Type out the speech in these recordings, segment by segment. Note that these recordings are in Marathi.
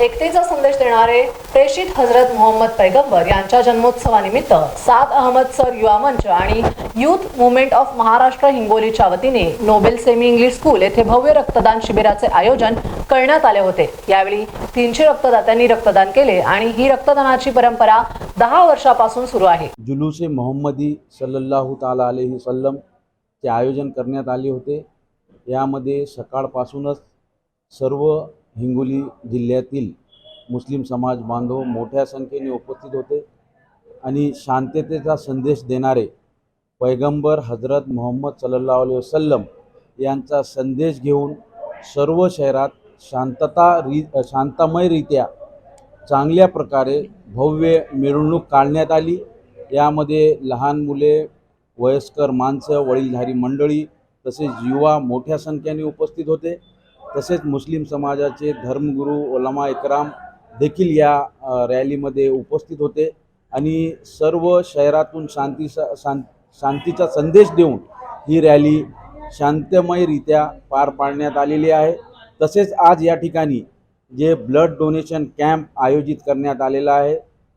एकतेचा संदेश देणारे प्रेषित हजरत मोहम्मद पैगंबर यांच्या जन्मोत्सवानिमित्त साद अहमद सर युवा मंच आणि युथ मुवमेंट ऑफ महाराष्ट्र हिंगोलीच्या वतीने नोबेल सेमी इंग्लिश स्कूल येथे भव्य रक्तदान शिबिराचे आयोजन करण्यात आले होते. यावेळी तीनशे रक्तदात्यांनी रक्तदान केले आणि ही रक्तदानाची परंपरा दहा वर्षापासून सुरू आहे. जुलूस मोहम्मदी सल्लल्लाहु ताला अलैहि सल्लम चे आयोजन करण्यात आले होते. यामध्ये सकाळपासूनच सर्व हिंगोली जिल्ह्यातील मुस्लिम समाज बांधव मोठ्या संख्येने उपस्थित होते आणि शांततेचा संदेश देणारे पैगंबर हजरत मोहम्मद सल्लल्लाहु अलैहि वसल्लम यांचा संदेश घेऊन सर्व शहरात शांतता री शांतमयरित्या चांगल्या प्रकारे भव्य मिरवणूक काढण्यात आली. यामध्ये लहान मुले वयस्कर माणसं वडीलधारी मंडळी तसेच युवा मोठ्या संख्येने उपस्थित होते. तसेच मुस्लिम समाजाचे धर्मगुरू ओलामा इकराम देखील या रॅलीमध्ये उपस्थित होते आणि सर्व शहरातून शांती शां शांतीचा संदेश देऊन ही रॅली शांतमयरित्या पार पाडण्यात आलेली आहे. तसेच आज या ठिकाणी जे ब्लड डोनेशन कॅम्प आयोजित करण्यात आलेला आहे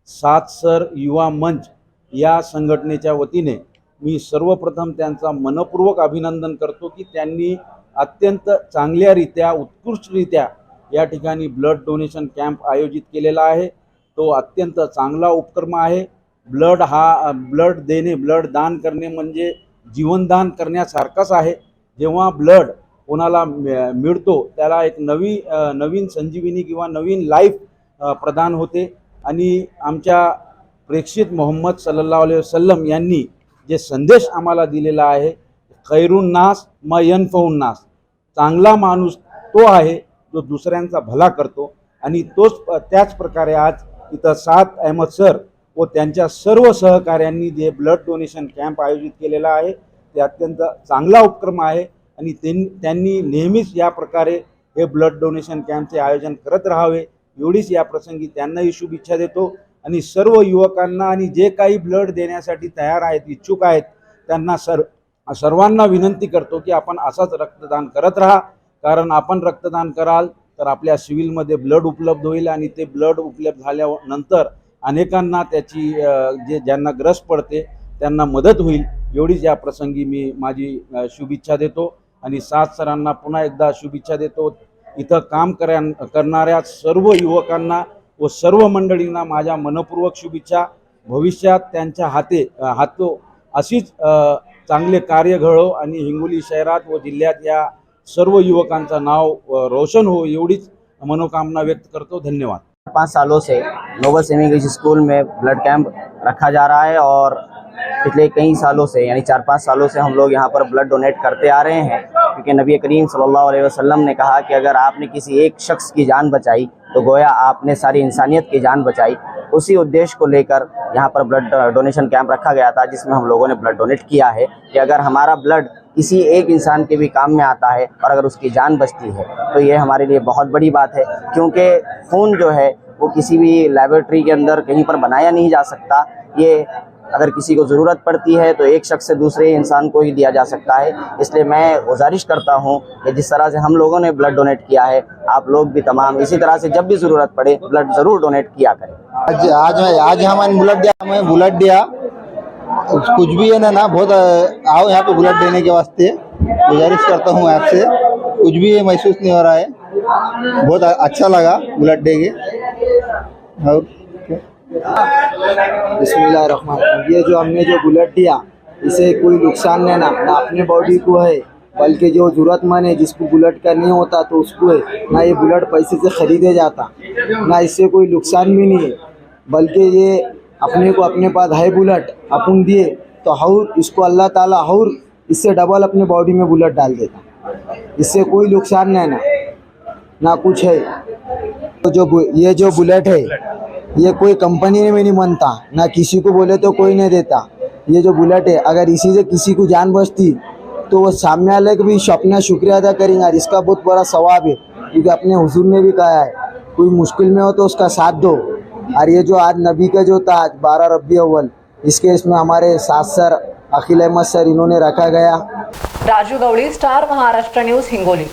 सात सर युवा मंच या संघटनेच्या वतीने मी सर्वप्रथम त्यांचा मनपूर्वक अभिनंदन करतो की त्यांनी अत्यंत चांगल्यारित्या उत्कृष्टरित्या या ठिकाणी ब्लड डोनेशन कॅम्प आयोजित केलेला आहे. तो अत्यंत चांगला उपक्रम आहे. ब्लड हा ब्लड देणे ब्लड दान करणे म्हणजे जीवनदान करण्यासारखाच आहे. जेव्हा ब्लड कोणाला मिळतो त्याला एक नवी नवीन संजीवनी किंवा नवीन लाईफ प्रदान होते. आणि आमच्या प्रेक्षित मोहम्मद सल्ला वसलम यांनी जे संदेश आम्हाला दिलेला आहे खैरून नास म यनफौन नास. चांगला माणूस तो आहे जो दुसऱ्यांचा भला करतो आणि तोच त्याच प्रकारे आज इथं सात अहमद सर व त्यांच्या सर्व सहकाऱ्यांनी जे ब्लड डोनेशन कॅम्प आयोजित केलेला आहे ते अत्यंत चांगला उपक्रम आहे आणि त्यांनी नेहमीच या प्रकारे हे ब्लड डोनेशन कॅम्पचे आयोजन करत राहावे. एवढीच या प्रसंगी त्यांनाही शुभेच्छा देतो आणि सर्व युवकांना आणि जे काही ब्लड देण्यासाठी तयार आहेत इच्छुक आहेत त्यांना सर सर्वांना विनंती करतो की आपण असाच रक्तदान करत राहा. कारण आपण रक्तदान कराल तर आपल्या सिव्हिलमध्ये ब्लड उपलब्ध होईल आणि ते ब्लड उपलब्ध झाल्यानंतर अनेकांना त्याची जे ज्यांना ग्रस पडते त्यांना मदत होईल. एवढीच या प्रसंगी मी माझी शुभेच्छा देतो आणि सात सरांना पुन्हा एकदा शुभेच्छा देतो. इथं काम कऱ्या करणाऱ्या सर्व युवकांना व सर्व मंडळींना माझ्या मनपूर्वक शुभेच्छा. भविष्यात त्यांच्या हाते हातो अशीच चांगले कार्य घडो आणि हिंगोली शहरात व जिल्ह्यात या सर्व युवकांचं नाव रोशन हो एवढीच मनोकामना व्यक्त करतो. धन्यवाद. पाँच सालों से नोबल सेमी स्कूल में ब्लड कैंप रखा जा रहा है और पिछले कई सालों से, यानी चार पाँच सालों से हम लोग यहाँ पर ब्लड डोनेट करते आ रहे हैं, क्योंकि नबी करीम अलैहि वसल्लम ने कहा कि अगर आपने किसी एक शख्स की जान बचाई तो गोया आपने सारी इंसानियत की जान बचाई। उसी उद्देश्य को लेकर यहाँ पर ब्लड डोनेशन कैंप रखा गया था, जिसमें हम लोगों ने ब्लड डोनेट किया है कि अगर हमारा ब्लड किसी एक इंसान के भी काम में आता है और अगर उसकी जान बचती है तो ये हमारे लिए बहुत बड़ी बात है, क्योंकि खून जो है, वो किसी भी लेबोरेटरी के अंदर कहीं पर बनाया नहीं जा सकता। ये अगर किसी को ज़रूरत पड़ती है तो एक शख्स से दूसरे इंसान को ही दिया जा सकता है। इसलिए मैं गुजारिश करता हूँ कि जिस तरह से हम लोगों ने ब्लड डोनेट किया है, आप लोग भी तमाम इसी तरह से जब भी ज़रूरत पड़े ब्लड ज़रूर डोनेट किया करें। आज आज आज हमारे बुलेट दिया, हमें बुलेट दिया। कुछ भी है ना ना, बहुत, आओ यहाँ पे बुलेट देने के वास्ते। गुजारिश करता हूँ आपसे कुछ भी महसूस नहीं हो रहा है। बहुत अच्छा लगा बुलेट दे के और बिस्मिल्लाहिर्रहमानिर्रहीम। ये जो हमने जो बुलेट दिया, इसे कोई नुकसान नहीं ना ना अपने बॉडी को है, बल्कि जो जरूरतमंद है, जिसको बुलेट का नहीं होता तो उसको है, ना ये बुलेट पैसे से खरीदे जाता, ना इससे कोई नुकसान भी नहीं है। बल्कि ये अपने को अपने पास है बुलेट, अपन दिए तो हौर, इसको अल्लाह ताला हौर, इससे डबल अपने बॉडी में बुलेट डाल देता। इससे कोई नुकसान नहीं ना ना कुछ है। तो जो ये जो बुलेट है ये कोई कंपनी में नहीं बनता ना किसी को बोले तो कोई नहीं देता। ये जो बुलेट है, अगर इसी से किसी को जान बचती तो वो सामने वाले को भी अपना शुक्रिया अदा करेंगे और इसका बहुत बड़ा सवाब है, क्योंकि अपने हुजूर ने भी कहा है, कोई मुश्किल में हो तो उसका साथ दो। और ये जो आज नबी का जो था, आज बारह रबी अव्वल इसके इसमें हमारे सात सर अखिल अहमद सर, इन्होंने रखा गया। Raju Gawali, star Maharashtra news Hingoli.